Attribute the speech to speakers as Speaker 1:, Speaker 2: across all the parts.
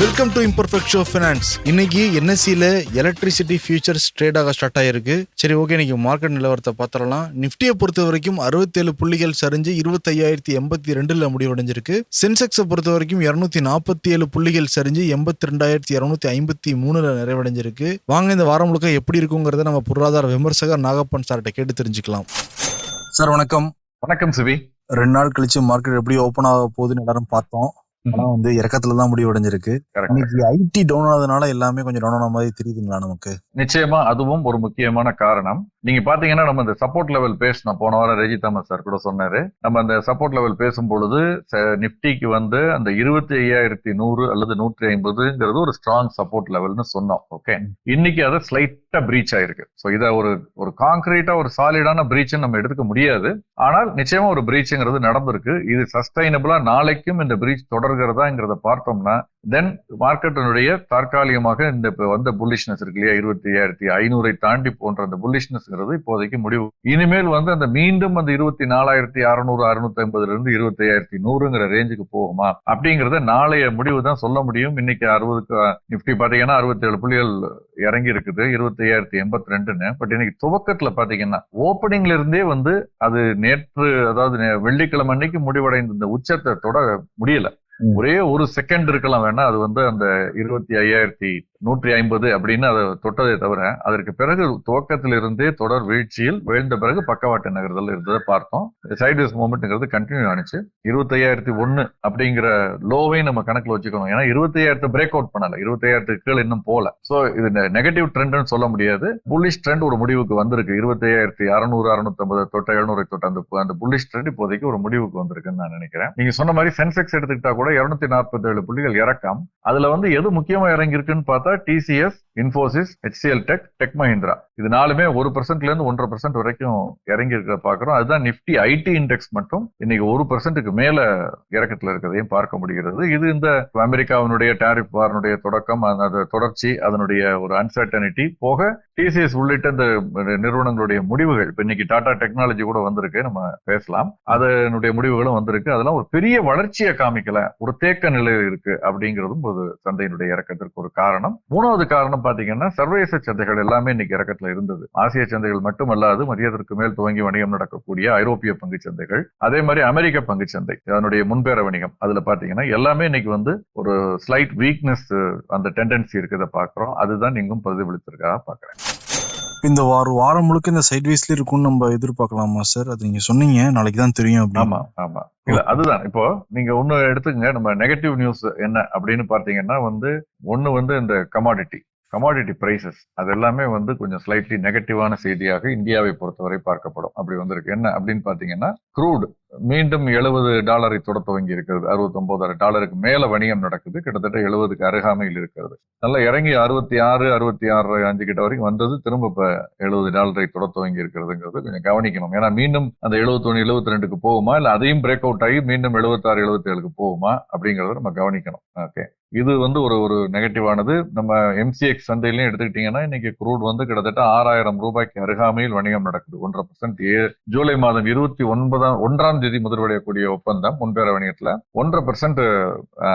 Speaker 1: Welcome to imperfect show finance இன்னைக்கு என்எஸ்சியில் electricity futures trade ஆக ஸ்டார்ட் ஆயிருக்கு. சரி ஓகே இன்னைக்கு மார்க்கெட் நிலவரத்தை பார்த்துடலாம். நிஃப்டியை பொறுத்த வரைக்கும் அறுபத்தேழு புள்ளிகள் சரிஞ்சு இருபத்தையாயிரத்தி எண்பத்தி ரெண்டுல முடிவடைஞ்சிருக்கு. சென்செக்ஸை பொறுத்த வரைக்கும் இரநூத்தி நாற்பத்தி ஏழு புள்ளிகள் சரிஞ்சு எண்பத்தி ரெண்டாயிரத்தி இரநூத்தி ஐம்பத்தி மூணுல நிறைவடைஞ்சிருக்கு. வாங்க இந்த வாரம் முழுக்க எப்படி இருக்குங்கிறத நம்ம பொருளாதார விமர்சகர் நாகப்பன் சார்கிட்ட கேட்டு தெரிஞ்சுக்கலாம். சார் வணக்கம்.
Speaker 2: வணக்கம் சிவி
Speaker 1: ரெண்டு நாள் கழிச்சு மார்க்கெட் எப்படி ஓப்பன் ஆக போகுதுன்னு எல்லாரும் பார்த்தோம். ஆனா வந்து இறக்கத்துல தான் முடிவடைஞ்சிருக்கு.
Speaker 2: Correct.
Speaker 1: இன்னைக்கு ஐடி டவுன் ஆனதுனால எல்லாமே கொஞ்சம் டவுன் ஆன மாதிரி தெரியுதுங்களா நமக்கு.
Speaker 2: நிச்சயமா அதுவும் ஒரு முக்கியமான காரணம். நீங்க பாத்தீங்கன்னா நம்ம இந்த சப்போர்ட் லெவல் பேசணும் போன வாரம் ரெஜி தாமஸ் சார் கூட சொன்னாரு. நம்ம அந்த சப்போர்ட் லெவல் பேசும் பொழுது நிப்டிக்கு வந்து அந்த இருபத்தி ஐயாயிரத்தி நூறு அல்லது நூற்றி ஐம்பதுங்கிறது ஒரு ஸ்ட்ராங் சப்போர்ட் லெவல்னு சொன்னோம். ஓகே இன்னைக்கு அதை ஸ்லைட்டா பிரீச் ஆயிருக்கு. ஸோ இதை ஒரு ஒரு காங்கிரீட்டா ஒரு சாலிடான பிரீச் நம்ம எடுத்துக்க முடியாது. ஆனால் நிச்சயமா ஒரு பிரீச்ங்கிறது நடந்திருக்கு. இது சஸ்டைனபிளா நாளைக்கும் இந்த பிரீச் தொடர்கிறதாங்கிறத பார்த்தோம்னா தென் மார்க்கெட்டினுடைய தற்காலிகமாக இந்த இப்போ வந்த புல்லிஷ்னஸ் இருக்கு இல்லையா? இருபத்தி ஐயாயிரத்தி ஐநூறை தாண்டி போன்ற அந்த புல்லிஷ்னஸ்ங்கிறது இப்போதைக்கு முடிவு. இனிமேல் வந்து அந்த மீண்டும் அந்த இருபத்தி நாலாயிரத்தி அறுநூறு அறுநூத்தி ஐம்பதுல இருந்து இருபத்தி ஐயாயிரத்தி நூறுங்கிற ரேஞ்சுக்கு போகுமா? அப்படிங்கிறத நாளைய முடிவு தான் சொல்ல முடியும். இன்னைக்கு அறுபதுக்கு நிப்டி பாத்தீங்கன்னா அறுபத்தி ஏழு புள்ளிகள் இறங்கி இருக்குது. இருபத்தி ஐயாயிரத்தி எண்பத்தி ரெண்டுன்னு. பட் இன்னைக்கு துவக்கத்துல பாத்தீங்கன்னா ஓப்பனிங்ல இருந்தே வந்து அது நேற்று அதாவது வெள்ளிக்கிழமை அன்னைக்கு முடிவடைந்த இந்த உச்சத்தை தொட முடியல. ஒரே ஒரு செகண்ட் இருக்கலாம் வேணா அது வந்து அந்த இருபத்தி ஐயாயிரத்தி நூற்றி ஐம்பது அப்படின்னு அதை தொட்டதை தவிர அதற்கு பிறகு துவக்கத்திலிருந்தே தொடர் வீழ்ச்சியில் வீழ்ந்த பிறகு பக்கவாட்டு நகர்தல் இருந்ததை பார்த்தோம். சைட்வேஸ் மூமெண்ட்ங்கிறது கண்டினியூ ஆனிச்சு. இருபத்தையாயிரத்தி ஒன்று அப்படிங்கிற லோவை நம்ம கணக்கில் வச்சுக்கணும். ஏன்னா இருபத்தையாயிரத்தை பிரேக் அவுட் பண்ணல. இருபத்தையாயிரத்துக்கு கீழ் இன்னும் போல ஸோ இது நெகட்டிவ் ட்ரெண்ட்னு சொல்ல முடியாது. புல்லிஷ் ட்ரெண்ட் ஒரு முடிவுக்கு வந்திருக்கு. இருபத்தையாயிரத்தி அறுநூறு அறுநூத்தம்பது தொட்ட எழுநூறு தொட்ட அந்த அந்த புல்லிஷ் ட்ரெண்ட் இப்போதைக்கு ஒரு முடிவுக்கு வந்திருக்குன்னு நான் நினைக்கிறேன். நீங்க சொன்ன மாதிரி சென்செக்ஸ் எடுத்துக்கிட்டா கூட இருநூத்தி நாற்பத்தி ஏழு புள்ளிகள் இறக்கம். அதுல வந்து எது முக்கியமா இறங்கியிருக்குன்னு பார்த்தா TCS Infosys HCL tech tech Mahindra இது நாலுமே ஒரு பர்சன்ட்ல இருந்து ஒன்றரை பர்சன்ட் வரைக்கும் இறங்கி இருக்கிற பாக்குறோம் அதுதான் நிப்டி ஐடி இண்டெக்ஸ் மட்டும் இன்னைக்கு ஒரு பர்சன்ட்டுக்கு மேல இறக்கத்துல இருக்கிறதையும் பார்க்க முடிகிறது. இது இந்த அமெரிக்காவினுடைய டாரிஃப் வாரனுடைய தொடக்கம் அந்த தொடர்ச்சி அதனுடைய ஒரு அன்சர்டனிட்டி போக டிசிஎஸ் உள்ளிட்ட இந்த நிறுவனங்களுடைய முடிவுகள். இப்ப இன்னைக்கு டாடா டெக்னாலஜி கூட வந்திருக்கு நம்ம பேசலாம். அதனுடைய முடிவுகளும் வந்திருக்கு. அதெல்லாம் ஒரு பெரிய வளர்ச்சியை காமிக்கல. ஒரு தேக்க நிலை இருக்கு அப்படிங்கிறதும் ஒரு சந்தையினுடைய இறக்கத்திற்கு ஒரு காரணம். மூணாவது காரணம் பாத்தீங்கன்னா சர்வதேச சந்தைகள் எல்லாமே இன்னைக்கு இறக்கத்துல இருந்தது. ஆசிய சந்தைகள் மட்டுமல்லாது மதியத்திற்கு மேல் துவங்கி வணிகம் நடக்கக்கூடிய ஐரோப்பிய பங்கு சந்தைகள் அதே மாதிரி அமெரிக்க பங்கு சந்தை அதனுடைய முன்பேற வணிகம் அதுல பாத்தீங்கன்னா எல்லாமே இன்னைக்கு வந்து ஒரு ஸ்லைட் வீக்னஸ் அந்த டெண்டன்சி இருக்கிறத பாக்குறோம் அதுதான் இங்கும் பிரதிபலித்திருக்கா பாக்குறேன்
Speaker 1: இந்த வார வாரம் முழுக்க இந்த சைட்வேஸ்ல இருக்கும்னு நம்ம எதிர்பார்க்கலாமா சார் அது நீங்க சொன்னீங்க நாளைக்கு தான் தெரியும்
Speaker 2: ஆமா ஆமா. இல்ல அதுதான். இப்போ நீங்க ஒண்ணு எடுத்துக்கங்க நம்ம நெகட்டிவ் நியூஸ் என்ன அப்படின்னு பாத்தீங்கன்னா வந்து ஒண்ணு வந்து இந்த கமாடிட்டி கமாடிட்டி பிரைசஸ் அது எல்லாமே வந்து கொஞ்சம் ஸ்லைட்லி நெகட்டிவான செய்தியாக இந்தியாவை பொறுத்தவரை பார்க்கப்படும். அப்படி வந்திருக்கு. என்ன அப்படின்னு பாத்தீங்கன்னா க்ரூட் மீண்டும் எழுபது டாலரை தொட துவங்கி இருக்கிறது. அறுபத்தி டாலருக்கு மேல வணிகம் நடக்குது. கிட்டத்தட்ட எழுபதுக்கு அருகாமையில் இருக்கிறது. நல்லா இறங்கி அறுபத்தி ஆறு அறுபத்தி ஆறு அஞ்சு கிட்ட வரைக்கும் வந்தது. திரும்ப இப்ப எழுபது டாலரை தொட துவங்கி இருக்கிறதுங்கிறது கொஞ்சம் கவனிக்கணும். ஏன்னா மீண்டும் அந்த எழுபத்தொன்னு எழுபத்தி ரெண்டுக்கு போகுமா? இல்ல அதையும் பிரேக் அவுட் ஆகி மீண்டும் எழுபத்தாறு எழுபத்தி ஏழுக்கு போகுமா? அப்படிங்கறத நம்ம கவனிக்கணும். ஓகே இது வந்து ஒரு ஒரு நெகட்டிவானது நம்ம எம்சிஎக்ஸ் சந்தையிலையும் எடுத்துக்கிட்டீங்கன்னா இன்னைக்கு குரூட் வந்து கிட்டத்தட்ட ஆறாயிரம் ரூபாய்க்கு அருகாமையில் வணிகம் நடக்குது. ஒன்றரை பர்சன்ட் ஜூலை மாதம் இருபத்தி ஒன்பதாம் ஒன்றாம் தேதி முதல்வடையக்கூடிய ஒப்பந்தம் முன்பேற வணிகத்துல ஒன்றரை பர்சன்ட்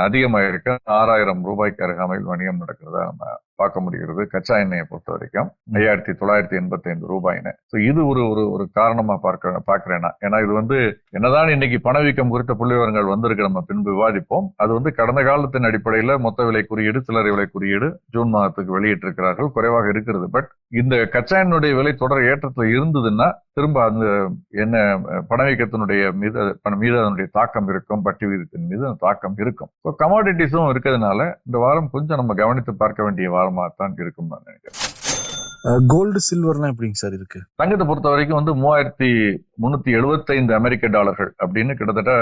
Speaker 2: அதிகமாயிருக்கு. ஆறாயிரம் ரூபாய்க்கு அருகாமையில் வணிகம் நடக்கிறதா நம்ம பார்க்க முடிகிறது. கச்சா எண்ணெயை பொறுத்த வரைக்கும் ஐயாயிரத்தி தொள்ளாயிரத்தி எண்பத்தி ஐந்து ரூபாய்னு ஸோ இது ஒரு ஒரு ஒரு காரணமா பார்க்க பார்க்கிறேன். ஏன்னா இது வந்து என்னதான் இன்னைக்கு பணவீக்கம் குறித்த புள்ளி விவரங்கள் வந்திருக்கு நம்ம பின்பு விவாதிப்போம். அது வந்து கடந்த காலத்தின் அடிப்படையில மொத்த விலை குறியீடு சில்லறை விலை குறியீடு ஜூன் மாதத்துக்கு வெளியிட்டிருக்கிறார்கள். குறைவாக இருக்கிறது. பட் இந்த கச்சா எண்ணெயுடைய விலை தொடர் ஏற்றத்துல இருந்ததுன்னா திரும்ப அந்த என்ன பணவீக்கத்தினுடைய மீது மீது அதனுடைய தாக்கம் இருக்கும். வட்டி விகிதத்தின் மீது தாக்கம் இருக்கும். ஸோ கமாடிட்டிஸும் இருக்கிறதுனால இந்த வாரம் கொஞ்சம் நம்ம கவனித்து பார்க்க வேண்டிய வாரமா தான் இருக்கும் நான் நினைக்கிறேன்.
Speaker 1: கோல்டு சில்வர்லாம் எப்படிங்க சார் இருக்கு?
Speaker 2: தங்கத்தை பொறுத்த வரைக்கும் வந்து மூவாயிரத்தி முன்னூத்தி எழுபத்தைந்து அமெரிக்க டாலர்கள் அப்படின்னு கிட்டத்தட்ட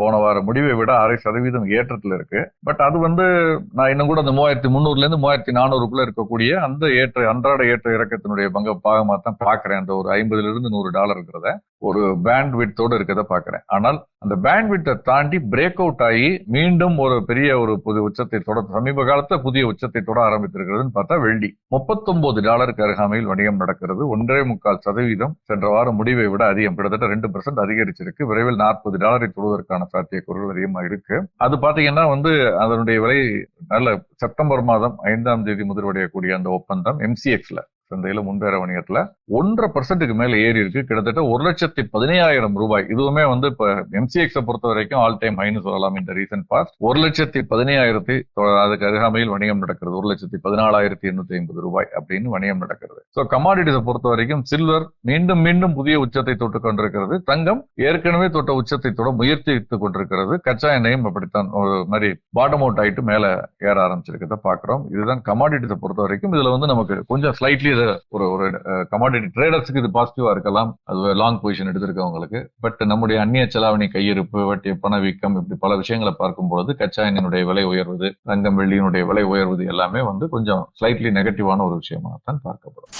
Speaker 2: போன வார முடிவை விட அரை சதவீதம் ஏற்றத்துல இருக்கு. பட் அது வந்து நான் இன்னும் கூட அந்த மூவாயிரத்தி முந்நூறுல இருந்து மூவாயிரத்தி நானூறுக்குள்ள இருக்கக்கூடிய அந்த ஏற்ற அன்றாட ஏற்ற இறக்கத்தினுடைய பங்க பாகமா தான் பாக்குறேன் அந்த ஒரு ஐம்பதுல இருந்து நூறு டாலர் இருக்கிறத ஒரு பேண்ட் இருக்கிறத பாக்குறேன். ஆனால் அந்த பேண்ட்விட்டை தாண்டி பிரேக் அவுட் ஆகி மீண்டும் ஒரு பெரிய ஒரு புது உச்சத்தை தொட சமீப காலத்தில் புதிய உச்சத்தை தொட ஆரம்பித்திருக்கிறதுன்னு பார்த்தா வெள்ளி. முப்பத்தொன்பது டாலருக்கு அருகாமையில் வணிகம் நடக்கிறது. ஒன்றே முக்கால் சதவீதம் சென்ற வாரம் முடிவை விட அதிகம். கிட்டத்தட்ட ரெண்டு பர்சன்ட் அதிகரிச்சிருக்கு. விரைவில் நாற்பது டாலரை தொடுவதற்கான சாத்தியக்கூறுகள் அதிகமாக இருக்கு. அது பார்த்தீங்கன்னா வந்து அதனுடைய விலை நல்ல செப்டம்பர் மாதம் ஐந்தாம் தேதி முதல்வடையக்கூடிய அந்த ஒப்பந்தம் எம்சிஎக்ஸ்ல சந்தையில முன்பேற வணிகத்துல ஒன்றரை பர்சன்ட்டுக்கு மேல ஏறி இருக்கு. கிட்டத்தட்ட ஒரு லட்சத்தி பதினையாயிரம் ரூபாய். இதுவுமே வந்து இப்ப எம்சிஎக்ஸ பொறுத்த வரைக்கும் ஆல் டைம் ஹைன்னு சொல்லலாம் இந்த ரீசன்ட் பாஸ்ட் ஒரு லட்சத்தி பதினையாயிரத்தி அதுக்கு அருகாமையில் வணிகம் நடக்கிறது. ஒரு லட்சத்தி பதினாலாயிரத்தி எண்ணூத்தி ஐம்பது ரூபாய் அப்படின்னு வணிகம் நடக்கிறது. ஸோ கமாடிட்டிஸை பொறுத்த வரைக்கும் சில்வர் மீண்டும் மீண்டும் புதிய உச்சத்தை தொட்டு கொண்டிருக்கிறது. தங்கம் ஏற்கனவே தொட்ட உச்சத்தை தொட முயற்சித்துக் கொண்டிருக்கிறது. கச்சா எண்ணெயும் அப்படித்தான் ஒரு மாதிரி பாட்டம் அவுட் ஆயிட்டு மேல ஏற ஆரம்பிச்சிருக்கிறத பாக்குறோம் இதுதான் கமாடிட்டிஸை பொறுத்த வரைக்கும். இதுல வந்து நமக்கு கொஞ்சம் ஸ்லைட்லி ஒரு ஒரு கமாடிட்டி ட்ரேடர்ஸ்க்கு இது பாசிட்டிவா இருக்கலாம். அது லாங் பொசிஷன் எடுத்திருக்கவங்களுக்கு. பட் நம்முடைய அந்நிய செலாவணி கையிருப்பு வட்டி பணவீக்கம் இப்படி பல விஷயங்களை பார்க்கும் பொழுது கச்சா எண்ணெயினுடைய விலை உயர்வது தங்கம் வெள்ளியினுடைய விலை உயர்வது எல்லாமே வந்து கொஞ்சம் ஸ்லைட்லி நெகட்டிவான ஒரு விஷயமா தான் பார்க்கப்படும்.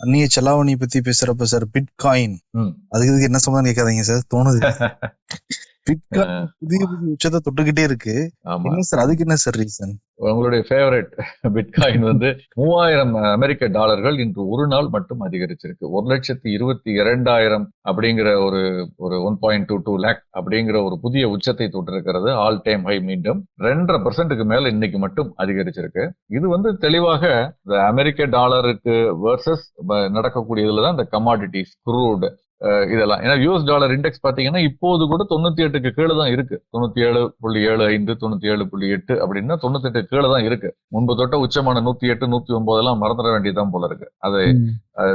Speaker 1: அந்நிய செலாவணி பத்தி பேசுறப்ப சார் பிட்காயின்
Speaker 2: ம்.
Speaker 1: அதுக்கு என்ன சம்பந்தம் கேட்காதீங்க சார் தோணுது. புதிய புதிய உச்சத்தை தொட்டுக்கிட்டே இருக்கு. என்ன சார் அதுக்கு என்ன சார் ரீசன்
Speaker 2: உங்களுடைய ஃபேவரட் பிட்காயின் வந்து மூவாயிரம் அமெரிக்க டாலர்கள் இன்று ஒரு நாள் மட்டும் அதிகரிச்சிருக்கு. ஒரு லட்சத்தி இருபத்தி இரண்டாயிரம் அப்படிங்கிற ஒரு ஒரு one point two two lakh அப்படிங்கிற ஒரு புதிய உச்சத்தை தொட்டிருக்கிறது. ஆல் டைம் ஹை மீண்டும் ரெண்டரை பர்சன்ட்டுக்கு மேல இன்னைக்கு மட்டும் அதிகரிச்சிருக்கு. இது வந்து தெளிவாக இந்த அமெரிக்க டாலருக்கு வர்சஸ் நடக்கக்கூடியதுல தான் இந்த கமாடிட்டிஸ் குரூட் இதெல்லாம். ஏன்னா யூஎஸ் டாலர் இண்டெக்ஸ் பாத்தீங்கன்னா இப்போது கூட தொண்ணூத்தி எட்டுக்கு கீழே தான் இருக்கு. தொண்ணூத்தி ஏழு புள்ளி ஏழு ஐந்து தொண்ணூத்தி ஏழு புள்ளி எட்டு அப்படின்னா தொண்ணூத்தி எட்டு கீழே தான் இருக்கு. முன்பு தொட்ட உச்சமான நூத்தி எட்டு நூத்தி ஒன்பது எல்லாம் மறந்துட வேண்டியதுதான் போல இருக்கு. அது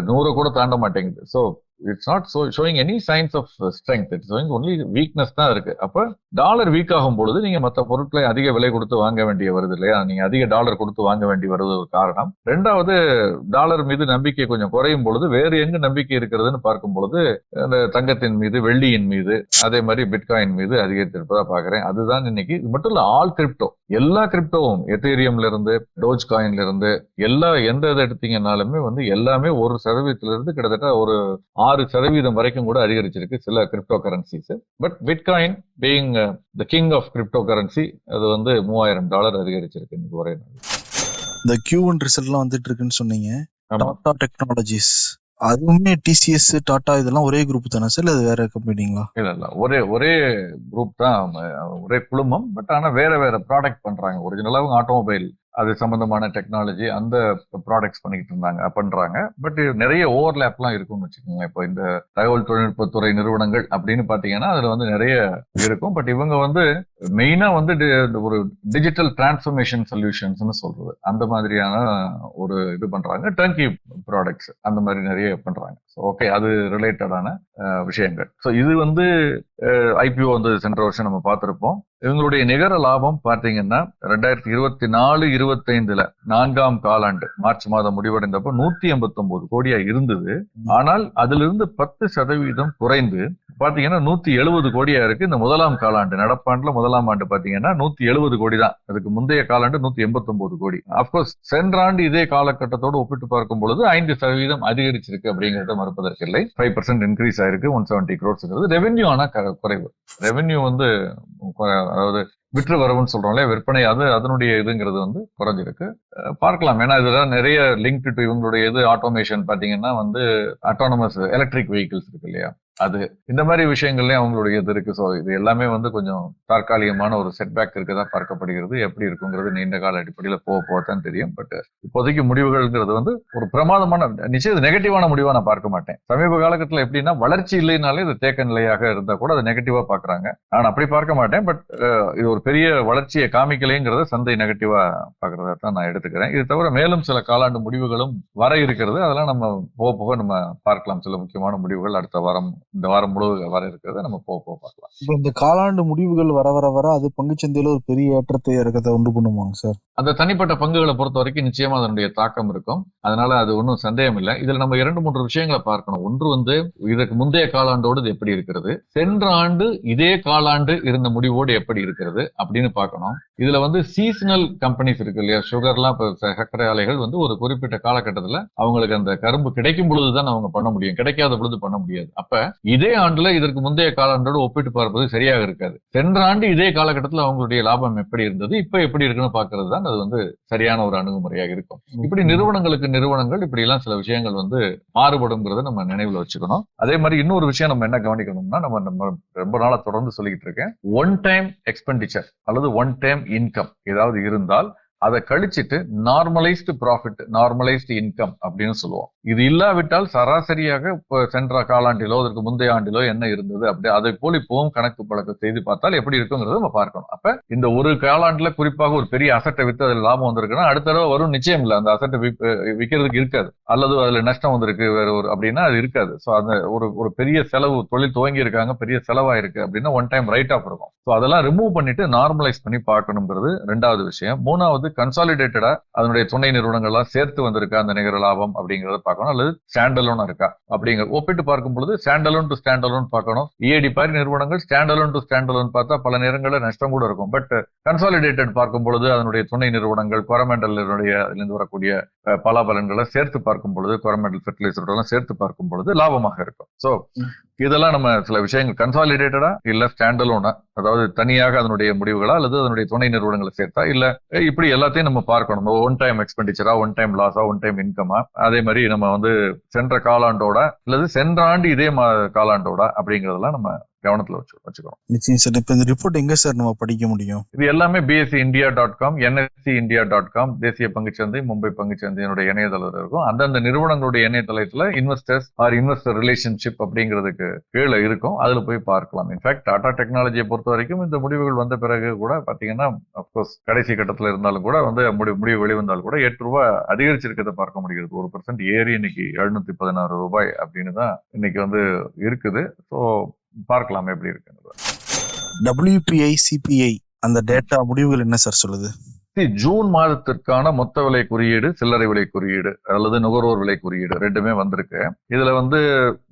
Speaker 2: நூறு கூட தாண்ட மாட்டேங்குது. So it's not show showing any signs of strength it's showing only weakness தான் இருக்கு. அப்ப டாலர் வீக் ஆகும் பொழுது நீங்க மற்ற பொருட்களை அதிக விலை கொடுத்து வாங்க வேண்டிய வருது இல்லையா? நீங்க அதிக டாலர் கொடுத்து வாங்க வேண்டி வருது ஒரு காரணம். ரெண்டாவது டாலர் மீது நம்பிக்கை கொஞ்சம் குறையும் பொழுது வேறு எங்க நம்பிக்கை இருக்கிறதுன்னு பார்க்கும் பொழுது அந்த தங்கத்தின் மீது வெள்ளியின் மீது அதே மாதிரி பிட்காயின் மீது அதிகரித்திருப்பதா பாக்குறேன் அதுதான் இன்னைக்கு இது மட்டும் இல்ல ஆல் கிரிப்டோ எல்லா கிரிப்டோவும் எத்தேரியம்ல இருந்து டோஜ் காயின்ல இருந்து எல்லா எந்த இதை எடுத்தீங்கன்னாலுமே வந்து எல்லாமே ஒரு சதவீதத்துல இருந்து கிட்டத்தட்ட ஒரு ஆறு சதவீதம் வரைக்கும் கூட அதிகரிச்சிருக்கு சில crypto currencies but bitcoin being the king of crypto currency அது வந்து மூவாயிரம் டாலர் அதிகரிச்சிருக்கு இன்னைக்கு ஒரே நாள்.
Speaker 1: இந்த கியூ ஒன் ரிசல்ட்லாம் வந்துட்டு இருக்குன்னு சொன்னீங்க. டாடா டெக்னாலஜிஸ் அதுவுமே டிசிஎஸ் டாடா இதெல்லாம் ஒரே குரூப் தானே சார் அது வேற கம்பெனிங்களா
Speaker 2: இல்ல இல்ல. ஒரே ஒரே குரூப் தான் ஒரே குழுமம். பட் ஆனா வேற வேற ப்ராடக்ட் பண்றாங்க. ஒரிஜினலாக ஆட்டோமொபைல் அது சம்பந்தமான டெக்னாலஜி அந்த ப்ராடக்ட்ஸ் பண்ணிக்கிட்டு இருந்தாங்க பண்றாங்க. பட் நிறைய ஓவர்லேப்லாம் இருக்கும்னு வச்சுக்கோங்களேன். இப்போ இந்த தகவல் தொழில்நுட்பத்துறை நிறுவனங்கள் அப்படின்னு பாத்தீங்கன்னா அதுல வந்து நிறைய இருக்கும். பட் இவங்க வந்து மெயினா வந்து ஒரு டிஜிட்டல் டிரான்ஸ்ஃபர்மேஷன் சொல்யூஷன்ஸ்னு சொல்றது. அந்த மாதிரியான ஒரு இது பண்றாங்க. டர்க்கி ப்ராடக்ட்ஸ் அந்த மாதிரி நிறைய பண்றாங்க. ஓகே அது ரிலேட்டடான விஷயங்கள். ஸோ இது வந்து ஐபிஓ வந்து சென்ற வருஷம் நம்ம பார்த்திருப்போம். இவங்களுடைய நிகர லாபம் பார்த்தீங்கன்னா ரெண்டாயிரத்தி இருபத்தி நாலு இருபத்தைந்துல நான்காம் காலாண்டு மார்ச் மாதம் முடிவடைந்தப்போ நூத்தி எண்பத்தி ஒன்பது கோடியா இருந்தது. ஆனால் அதிலிருந்து பத்து சதவீதம் குறைந்து பாத்தீங்கன்னா நூத்தி எழுபது கோடியா இருக்கு. இந்த முதலாம் காலாண்டு நடப்பாண்டுல முதலாம் ஆண்டு பாத்தீங்கன்னா நூத்தி எழுபது கோடி தான். அதுக்கு முந்தைய காலாண்டு நூத்தி எண்பத்தி ஒன்பது கோடி அப்கோர்ஸ் சென்ற ஆண்டு இதே காலகட்டத்தோடு ஒப்பிட்டு பார்க்கும் பொழுது ஐந்து சதவீதம் அதிகரிச்சிருக்கு அப்படிங்கறத மறுப்பதற்கில்லை. ஃபைவ் பர்சன்ட் இன்க்ரீஸ் ஆயிருக்கு. ஒன் செவன்டி க்ரோர்ஸ்ங்கிறது ரெவென்யூ ஆனா குறைவு. ரெவென்யூ வந்து அதாவது விற்று வரவுன்னு சொல்றோம்ல விற்பனை அது அதனுடைய இதுங்கிறது வந்து குறைஞ்சிருக்கு. பார்க்கலாம். ஏன்னா இதெல்லாம் நிறைய லிங்க் டு இவங்களுடைய இது ஆட்டோமேஷன் பாத்தீங்கன்னா வந்து ஆட்டோனமஸ் எலக்ட்ரிக் வெஹிக்கிள்ஸ் இருக்கு இல்லையா? அது இந்த மாதிரி விஷயங்கள்லயும் அவங்களுடைய இது இருக்கு. ஸோ இது எல்லாமே வந்து கொஞ்சம் தற்காலிகமான ஒரு செட்பேக் இருக்கதா பார்க்கப்படுகிறது. எப்படி இருக்குங்கிறது நீண்ட கால அடிப்படையில் போக போகத்தான் தெரியும். பட் இப்போதைக்கு முடிவுகள்ங்கிறது வந்து ஒரு பிரமாதமான நிச்சயம் நெகட்டிவான முடிவா நான் பார்க்க மாட்டேன். சமீப காலகட்டத்தில் எப்படின்னா வளர்ச்சி இல்லைனாலே இது தேக்க நிலையாக இருந்தா கூட அதை நெகட்டிவா பாக்குறாங்க நான் அப்படி பார்க்க மாட்டேன். பட் இது ஒரு பெரிய வளர்ச்சியை காமிக்கலைங்கிறத சந்தை நெகட்டிவா பாக்குறதா தான் நான் எடுத்துக்கிறேன். இது தவிர மேலும் சில காலாண்டு முடிவுகளும் வர இருக்கிறது. அதெல்லாம் நம்ம போக போக நம்ம பார்க்கலாம். சில முக்கியமான முடிவுகள் அடுத்த வாரம் இந்த வாரம் முழுவதும் வர இருக்கிறத நம்ம போக போக பார்க்கலாம்.
Speaker 1: இப்போ இந்த காலாண்டு முடிவுகள் வர வர வர அது பங்குச்சந்தையில ஒரு பெரிய ஏற்றத்தை இறக்கத்தை உண்டு பண்ணுவாங்க சார்?
Speaker 2: அந்த தனிப்பட்ட பங்குகளை பொறுத்த வரைக்கும் நிச்சயமா அதனுடைய தாக்கம் இருக்கும். அதனால அது ஒன்றும் சந்தேகம் இல்லை. இதுல நம்ம இரண்டு மூன்று விஷயங்களை பார்க்கணும். ஒன்று வந்து இதற்கு முந்தைய காலாண்டோடு இது எப்படி இருக்கிறது? சென்ற ஆண்டு இதே காலாண்டு இருந்த முடிவோடு எப்படி இருக்கிறது? அப்படின்னு பார்க்கணும். இதுல வந்து சீசனல் கம்பெனிஸ் இருக்கு இல்லையா? சுகர்லாம் இப்போ சர்க்கரை ஆலைகள் வந்து ஒரு குறிப்பிட்ட காலகட்டத்துல அவங்களுக்கு அந்த கரும்பு கிடைக்கும் பொழுதுதான் அவங்க பண்ண முடியும். கிடைக்காத பொழுது பண்ண முடியாது. அப்ப இதே ஆண்டுல இதற்கு முந்தைய காலாண்டோடு ஒப்பிட்டு பார்ப்பது சரியாக இருக்காது. சென்ற ஆண்டு இதே காலகட்டத்தில் அவங்களுடைய லாபம் எப்படி இருந்தது இப்ப எப்படி இருக்குன்னு பாக்குறது தான் அது வந்து சரியான ஒரு அணுகுமுறையாக இருக்கும். இப்படி நிறுவனங்களுக்கு நிறுவனங்கள் இப்படி எல்லாம் சில விஷயங்கள் வந்து மாறுபடுங்கிறத நம்ம நினைவுல வச்சுக்கணும். அதே மாதிரி இன்னொரு விஷயம் நம்ம என்ன கவனிக்கணும்னா நம்ம நம்ம ரொம்ப நாளா தொடர்ந்து சொல்லிக்கிட்டு இருக்கேன். ஒன் டைம் எக்ஸ்பெண்டிச்சர் அல்லது ஒன் டைம் இன்கம் ஏதாவது இருந்தால் அதை கழிச்சிட்டு நார்மலைஸ்டு ப்ராஃபிட் நார்மலைஸ்டு இன்கம் அப்படின்னு சொல்லுவோம். இது இல்லாவிட்டால் சராசரியாக இப்போ சென்ற காலாண்டிலோ அதற்கு முந்தைய ஆண்டிலோ என்ன இருந்தது அப்படி அதை போல் இப்போவும் கணக்கு பழக்கம் செய்து பார்த்தால் எப்படி இருக்குங்கிறத நம்ம பார்க்கணும். அப்ப இந்த ஒரு காலாண்டுல குறிப்பாக ஒரு பெரிய அசட்டை வித்து அதில் லாபம் வந்திருக்குன்னா அடுத்த தடவை வரும் நிச்சயம் இல்லை. அந்த அசட்டை விற்கிறதுக்கு இருக்காது. அல்லது அதுல நஷ்டம் வந்திருக்கு வேற ஒரு அப்படின்னா அது இருக்காது. ஸோ அந்த ஒரு ஒரு பெரிய செலவு தொழில் துவங்கி இருக்காங்க பெரிய செலவாயிருக்கு அப்படின்னா ஒன் டைம் ரைட் ஆஃப் இருக்கும். ஸோ அதெல்லாம் ரிமூவ் பண்ணிட்டு நார்மலைஸ் பண்ணி பார்க்கணுங்கிறது ரெண்டாவது விஷயம். மூணாவது கன்சாலிடேட்டடா அதனுடைய துணை நிறுவனங்கள்லாம் சேர்த்து வந்திருக்கா அந்த நிகர லாபம் அப்படிங்கறத பார்க்கணும் அல்லது ஸ்டாண்டலோனா இருக்கா அப்படிங்கிற ஒப்பிட்டு பார்க்கும் பொழுது ஸ்டாண்டலோன் டு ஸ்டாண்டலோன் பார்க்கணும். இஏடி பாரி நிறுவனங்கள் ஸ்டாண்டலோன் டு ஸ்டாண்டலோன் பார்த்தா பல நேரங்களில் நஷ்டம் கூட இருக்கும். பட் கன்சாலிடேட்டட் பார்க்கும் பொழுது அதனுடைய துணை நிறுவனங்கள் கொரமெண்டலினுடைய இருந்து வரக்கூடிய அஹ், பலாபலன்களை சேர்த்து பார்க்கும் பொழுது கொரமண்டல் ஃபெர்டிலைசர் எல்லாம் சேர்த்து பார்க்கும் பொழுது லாபமாக இருக்கும். ஸோ இதெல்லாம் நம்ம சில விஷயங்கள் கன்சாலிடேட்டடா இல்ல ஸ்டாண்டலோனா அதாவது தனியாக அதனுடைய முடிவுகளா? அல்லது அதனுடைய துணை நிறுவனங்களை சேர்த்தா? இல்ல இப்படி எல்லாத்தையும் நம்ம பார்க்கணும். ஒன் டைம் எக்ஸ்பெண்டிச்சரா ஒன் டைம் லாஸா ஒன் டைம் இன்கமா அதே மாதிரி நம்ம வந்து சென்ற காலாண்டோட அல்லது சென்ற ஆண்டு இதே மா காலாண்டோட அப்படிங்கறதெல்லாம் நம்ம கவனத்துல வச்சு வச்சுக்கணும்.
Speaker 1: நிச்சயம் சார். இப்போ இந்த ரிப்போர்ட் எங்க சார் நம்ம படிக்க முடியும்?
Speaker 2: இது எல்லாமே BSE India dot com NSE India dot com தேசிய பங்குச்சந்தை மும்பை பங்குச்சந்தையினுடைய இணையதளத்தில் இருக்கும். அந்தந்த நிறுவனங்களுடைய இணையதளத்துல இன்வெஸ்டர்ஸ் ஆர் இன்வெஸ்டர் ரிலேஷன்ஷிப் அப்படிங்கிறதுக்கு கீழே இருக்கும். அதுல போய் பார்க்கலாம். இன்ஃபேக்ட் டாடா டெக்னாலஜியை பொறுத்த வரைக்கும் இந்த முடிவுகள் வந்த பிறகு கூட பாத்தீங்கன்னா அப்கோர்ஸ் கடைசி கட்டத்துல இருந்தாலும் கூட வந்து முடிவு முடிவு வெளிவந்தால் கூட எட்டு ரூபாய் அதிகரிச்சிருக்கிறத பார்க்க முடிகிறது. ஒரு பர்சன்ட் ஏறி இன்னைக்கு எழுநூத்தி பதினாறு ரூபாய் அப்படின்னு தான் இன்னைக்கு வந்து இருக்குது. ஸோ பார்க்கலாம் எப்படி இருக்கு
Speaker 1: டபிள்யூபிஐ சிபிஐ அந்த டேட்டா முடிவுகள் என்ன சார் சொல்லுது?
Speaker 2: ஜூன் மாதத்திற்கான மொத்த விலை குறியீடு சில்லறை விலை குறியீடு அல்லது நுகர்வோர் விலை குறியீடு ரெண்டுமே வந்திருக்கு. இதுல வந்து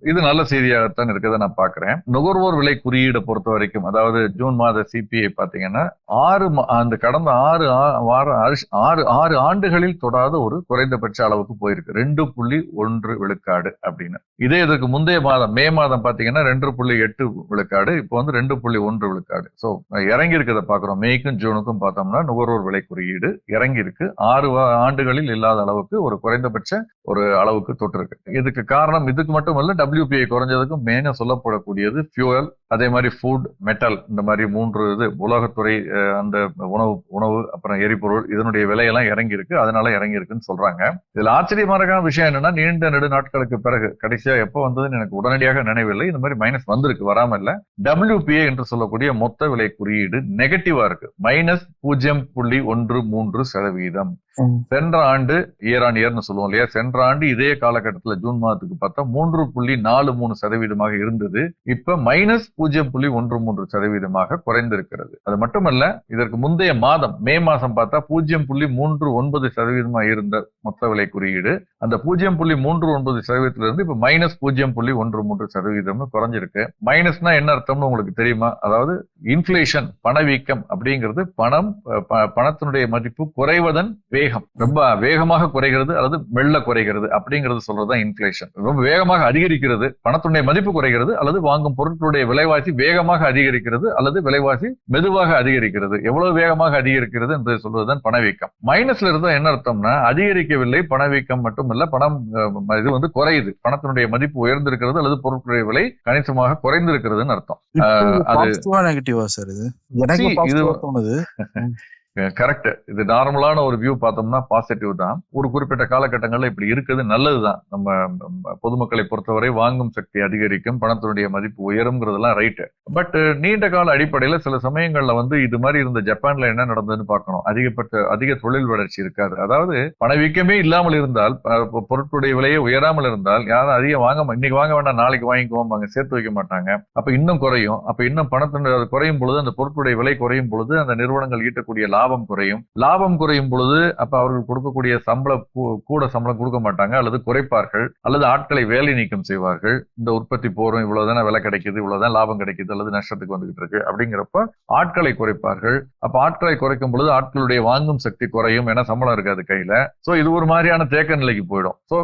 Speaker 2: இது நல்ல செய்தியாகத்தான் இருக்கிறத நான் பாக்குறேன். நுகர்வோர் விலை குறியீடு பொறுத்த வரைக்கும் அதாவது ஜூன் மாத சிபிஐ பாத்தீங்கன்னா ஆறு மா- அந்த கடந்த ஆறு ஆ- வார ஆறு ஆறு ஆண்டுகளில் தொடாத ஒரு குறைந்தபட்ச அளவுக்கு போயிருக்கு. ரெண்டு புள்ளி ஒன்று விழுக்காடு அப்படின்னு. இதே இதுக்கு முந்தைய மாதம் மே மாதம் பாத்தீங்கன்னா ரெண்டு புள்ளி எட்டு விழுக்காடு இப்போ வந்து ரெண்டு புள்ளி ஒன்று விழுக்காடு. ஸோ இறங்கி இருக்கிறத பாக்குறோம். மேய்க்கும் ஜூனுக்கும் பார்த்தோம்னா நுகர்வோர் விலை குறியீடு இறங்கி இருக்கு ஆறு ஆண்டுகளில் இல்லாத அளவுக்கு ஒரு குறைந்தபட்ச ஒரு அளவுக்கு தொட்டிருக்கு இதுக்கு காரணம் இதுக்கு மட்டும் இல்ல டபிள்யூபிஐ குறைஞ்சதுக்கும் மெயினா சொல்லப்படக்கூடியது ஃபியூவல் அதே மாதிரி ஃபுட் மெட்டல் இந்த மாதிரி மூன்று இது உலகத்துறை அந்த உணவு உணவு அப்புறம் எரிபொருள் இதனுடைய விலையெல்லாம் இறங்கி இருக்கு அதனால இறங்கி இருக்குன்னு சொல்றாங்க. இதுல ஆச்சரியமான விஷயம் என்னன்னா நீண்ட நெடு நாட்களுக்கு பிறகு கடைசியா எப்போ வந்ததுன்னு எனக்கு உடனடியாக நினைவில்லை. இந்த மாதிரி மைனஸ் வந்திருக்கு வராம இல்ல டபிள்யூபிஏ என்று சொல்லக்கூடிய மொத்த விலை குறியீடு நெகட்டிவா இருக்கு. மைனஸ் பூஜ்ஜியம் புள்ளி ஒன்று மூன்று சதவீதம். சென்ற ஆண்டு இயர் ஆன் இயர்னு சொல்லுவோம் இல்லையா? சென்ற ஆண்டு இதே காலகட்டத்தில் ஜூன் மாதத்துக்கு பார்த்தா மூன்று புள்ளி நாலு மூணு சதவீதமாக இருந்தது. இப்ப மைனஸ் பூஜ்ஜியம் புள்ளி ஒன்று மூன்று சதவீதமாக குறைந்திருக்கிறது. அது மட்டுமல்ல இதற்கு முந்தைய மாதம் மே மாதம் பார்த்தா பூஜ்ஜியம் புள்ளி மூன்று ஒன்பது சதவீதமாக இருந்த மொத்த விலை குறியீடு. அந்த பூஜ்ஜியம் புள்ளி மூன்று ஒன்பது சதவீதத்துல இருந்து இப்ப மைனஸ் பூஜ்ஜியம் புள்ளி ஒன்று மூன்று சதவீதம்னு குறைஞ்சிருக்கு. மைனஸ்னா என்ன அர்த்தம்னு உங்களுக்கு தெரியுமா? அதாவது இன்ஃபிளேஷன் பணவீக்கம் அப்படிங்கிறது பணம் பணத்தினுடைய மதிப்பு குறைவதன் வேகம். ரொம்ப வேகமாக குறைகிறது அல்லது மெல்ல குறைகிறது அப்படிங்கிறது சொல்றதுதான் இன்ஃபிளேஷன் ரொம்ப வேகமாக அதிகரிக்கிறது பணத்தினுடைய மதிப்பு குறைகிறது அல்லது வாங்கும் பொருட்களுடைய விலைவாசி வேகமாக அதிகரிக்கிறது அல்லது விலைவாசி மெதுவாக அதிகரிக்கிறது. எவ்வளவு வேகமாக அதிகரிக்கிறது என்பதை சொல்வதுதான் பணவீக்கம். மைனஸ்ல இருந்தா என்ன அர்த்தம்னா அதிகரிக்கவில்லை பணவீக்கம் மட்டுமல்ல பணம் இது வந்து குறையுது. பணத்தினுடைய மதிப்பு உயர்ந்திருக்கிறது அல்லது பொருட்களுடைய விலை கணிசமாக குறைந்திருக்கிறதுன்னு அர்த்தம். அது-
Speaker 1: நெகட்டிவா சார் இது?
Speaker 2: இது- கரெக்ட் இது நார்மலான ஒரு வியூ பார்த்தோம்னா பாசிட்டிவ் தான். ஒரு குறிப்பிட்ட காலகட்டங்களில் இப்படி இருக்குது நல்லதுதான் நம்ம பொதுமக்களை பொறுத்தவரை வாங்கும் சக்தி அதிகரிக்கும் பணத்தினுடைய மதிப்பு உயருங்கிறதுலாம் ரைட்டு பட் நீண்ட கால அடிப்படையில் சில சமயங்களில் வந்து இது மாதிரி இருந்த ஜப்பான்ல என்ன நடந்ததுன்னு பார்க்கணும். அதிகப்பட்ட அதிக தொழில் வளர்ச்சி இருக்காது. அதாவது பணவீக்கமே இல்லாமல் இருந்தால் பொருட்களுடைய விலையே உயராமல் இருந்தால் யாரும் அதிகம் வாங்க இன்னைக்கு வாங்க வேண்டாம் நாளைக்கு வாங்கிக்குவோம் சேர்த்து வைக்க மாட்டாங்க. அப்ப இன்னும் குறையும். அப்ப இன்னும் பணத்தினுடைய குறையும் பொழுது அந்த பொருட்களுடைய விலை குறையும் பொழுது அந்த நிறுவனங்கள் ஈட்டக்கூடிய லாபம் லாபம் குறையும். லாபம் குறையும் பொழுது அப்ப அவர்கள் கொடுக்கக்கூடிய சம்பள கூட சம்பளம் கொடுக்க மாட்டாங்க. அல்லது குறைப்பார்கள். அல்லது ஆட்களை வேலை நீக்கம் செய்வார்கள். இந்த உற்பத்தி போறோம் இவ்வளவுதான விலை கிடைக்குது இவ்வளவுதான் லாபம் கிடைக்குது அல்லது நஷ்டத்துக்கு வந்துகிட்டு இருக்கு. அப்படிங்கிறப்ப ஆட்களை குறைப்பார்கள். அப்ப ஆட்களை குறைக்கும் பொழுது ஆட்களுடைய வாங்கும் சக்தி குறையும் ஏன்னா சம்பளம் இருக்காது கையில. சோ இது ஒரு மாதிரியான தேக்க நிலைக்கு போயிடும். சோ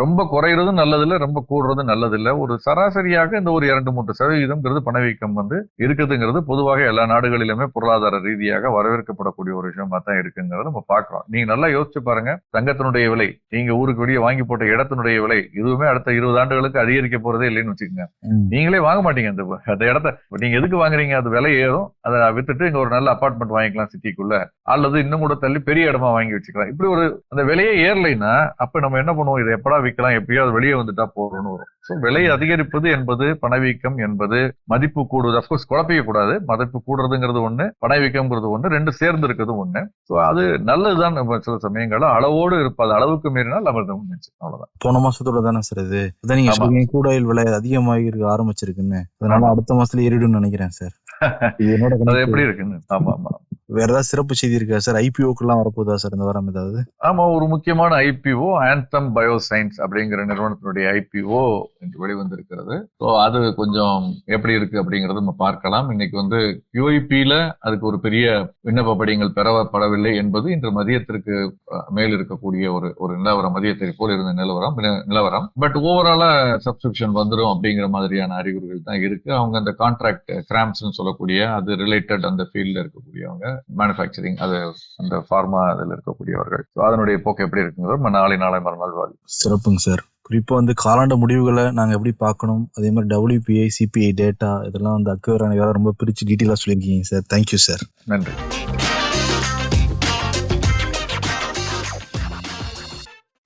Speaker 2: ரொம்ப குறையிறதும் நல்லதில்ல ரொம்ப கூடுறதும் நல்லதில்ல. ஒரு சராசரியாக இந்த ஒரு இரண்டு மூன்று சதவீதம்ங்கிறது பணவீக்கம் வந்து இருக்குதுங்கிறது பொதுவாக எல்லா நாடுகளிலுமே பொருளாதார ரீதியாக வரவேற்கப்படக்கூடிய ஒரு விஷயமா தான் இருக்குங்கிறத நம்ம பார்க்கிறோம். நீங்க நல்லா யோசிச்சு பாருங்க. தங்கத்தினுடைய விலை நீங்க ஊருக்கு வெளியே வாங்கி போட்ட இடத்தினுடைய விலை இதுவுமே அடுத்த இருபது ஆண்டுகளுக்கு அதிகரிக்க போறதே இல்லைன்னு வச்சுக்கோங்க. நீங்களே வாங்க மாட்டீங்க அந்த அந்த இடத்த. நீங்க எதுக்கு வாங்குறீங்க? அது விலை ஏறும். அதை வித்துட்டு இங்க ஒரு நல்ல அபார்ட்மெண்ட் வாங்கிக்கலாம் சிட்டிக்குள்ள. அல்லது இன்னும் கூட தள்ளி பெரிய இடமா வாங்கி வச்சுக்கலாம். இப்படி ஒரு அந்த விலையே ஏறலைன்னா அப்ப நம்ம என்ன பண்ணுவோம்? இதை எப்படா விற்கலாம் எப்படியாவது வெளியே வந்துட்டா போறோம்னு வரும். ஸோ விலை அதிகரிப்பது என்பது பணவீக்கம் என்பது மதிப்பு கூடுவது. அப்கோர்ஸ் குழப்பிக்க கூடாது. மதிப்பு கூடுறதுங்கிறது ஒண்ணு பணவீக்கம்ங்கிறது ஒண்ணு ரெண்டு சேர்ந்து இருக்கிறது ஒண்ணு. ஸோ அது நல்லதுதான் நம்ம சில சமயங்கள்ல. அளவோடு இருப்பது அளவுக்கு மீறினால் மிஞ்சும். அவ்வளவுதான்.
Speaker 1: போன மாசத்தோட தானே சார் இது? அதான் நீங்க கூட விலை அதிகமாகி இருக்க ஆரம்பிச்சிருக்குன்னு. அதனால. அடுத்த மாசத்துல ஏறிடும்னு நினைக்கிறேன் சார். இது என்னோட.
Speaker 2: எப்படி இருக்குன்னு? ஆமா ஆமா.
Speaker 1: வேற ஏதாவது சிறப்பு செய்தி இருக்கா சார்? ஐபிஓக்கெல்லாம் வரப்போதா சார் இந்த வாரம் ஏதாவது?
Speaker 2: ஆமா ஒரு முக்கியமான ஐபிஓ ஆந்தம் பயோசைன்ஸ் அப்படிங்கிற நிறுவனத்தினுடைய ஐபிஓ இன்று வெளிவந்திருக்கிறது. ஸோ அது கொஞ்சம் எப்படி இருக்கு அப்படிங்கறத நம்ம பார்க்கலாம். இன்னைக்கு வந்து யூஐபியில அதுக்கு ஒரு பெரிய விண்ணப்ப படிங்கள் பெறப்படவில்லை என்பது இன்று மதியத்திற்கு மேல் இருக்கக்கூடிய ஒரு ஒரு நிலவரம் மதியத்தை போல் இருந்த நிலவரம் நிலவரம். பட் ஓவராலா சப்ஸ்கிரிப்ஷன் வந்துடும் அப்படிங்கிற மாதிரியான அறிகுறிகள் தான் இருக்கு. அவங்க அந்த கான்ட்ராக்ட் கிராம்ஸ் சொல்லக்கூடிய அது ரிலேட்டட் அந்த ஃபீல்ட்ல இருக்கக்கூடியவங்க. மேனுஃபேக்சரிங் அது அந்த ஃபார்மா அதில் இருக்கக்கூடியவர்கள். அதனுடைய போக்கு எப்படி இருக்குங்கிறது நாளை நாளை மறுநாள் வாதி
Speaker 1: சிறப்புங்க சார். குறிப்பா வந்து காலாண்டு முடிவுகளை நாங்க எப்படி பார்க்கணும்? அதே மாதிரி டபிள்யூபிஐ சிபிஐ டேட்டா இதெல்லாம் வந்து அக்குவரான வேற ரொம்ப பிரிச்சு டீட்டெயிலா சொல்லியிருக்கீங்க சார். தேங்க்யூ சார்
Speaker 2: நன்றி.